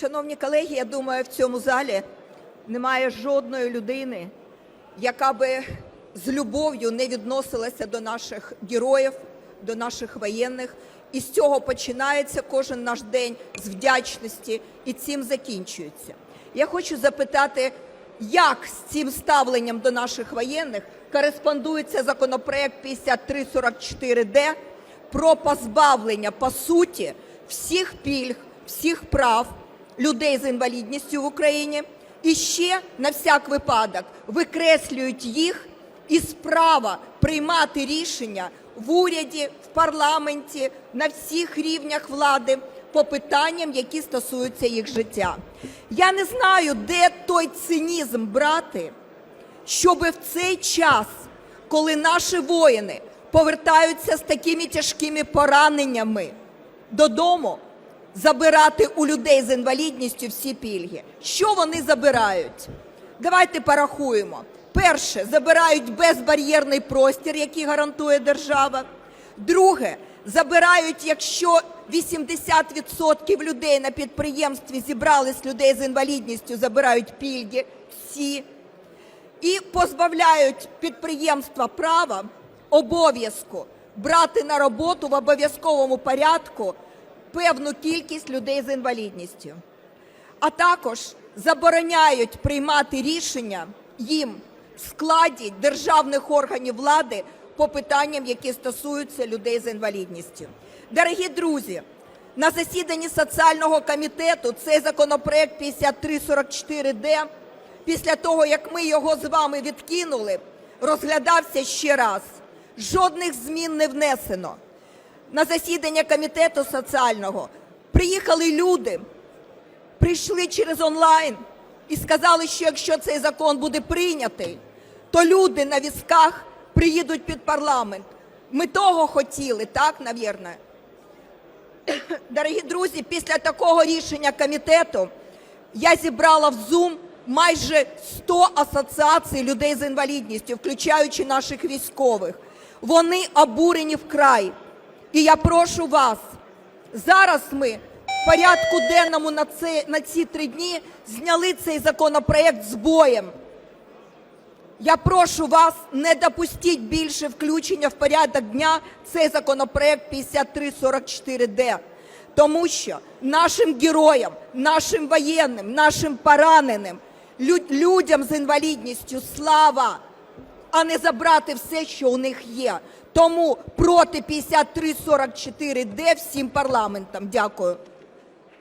Шановні колеги, я думаю, в цьому залі немає жодної людини, яка би з любов'ю не відносилася до наших героїв, до наших воєнних. І з цього починається кожен наш день з вдячності, і цим закінчується. Я хочу запитати, як з цим ставленням до наших воєнних кореспондується законопроект 5344-д про позбавлення по суті всіх пільг, всіх прав людей з інвалідністю в Україні і ще на всяк випадок викреслюють їх із права приймати рішення в уряді, в парламенті, на всіх рівнях влади по питанням, які стосуються їх життя. Я не знаю, де той цинізм брати, щоб в цей час, коли наші воїни повертаються з такими тяжкими пораненнями додому, забирати у людей з інвалідністю всі пільги. Що вони забирають? Давайте порахуємо. Перше, забирають безбар'єрний простір, який гарантує держава. Друге, забирають, якщо 80% людей на підприємстві зібрались людей з інвалідністю, забирають пільги всі і позбавляють підприємства права обов'язку брати на роботу в обов'язковому порядку певну кількість людей з інвалідністю, а також забороняють приймати рішення їм в складі державних органів влади по питанням, які стосуються людей з інвалідністю. Дорогі друзі, на засіданні соціального комітету цей законопроект 5344-д після того, як ми його з вами відкинули, розглядався ще раз. Жодних змін не внесено. На засідання комітету соціального приїхали люди, прийшли через онлайн і сказали, що якщо цей закон буде прийнятий, то люди на візках приїдуть під парламент. Ми того хотіли, так, навірно? Дорогі друзі, після такого рішення комітету я зібрала в Zoom майже 100 асоціацій людей з інвалідністю, включаючи наших військових. Вони обурені вкрай. І я прошу вас, зараз ми в порядку денному на, це, на ці три дні зняли цей законопроект з боєм. Я прошу вас, не допустіть більше включення в порядок дня цей законопроект 5344-д. Тому що нашим героям, нашим воєнним, нашим пораненим, людям з інвалідністю слава, а не забрати все, що у них є. Тому проти 5344-д всім парламентам. Дякую.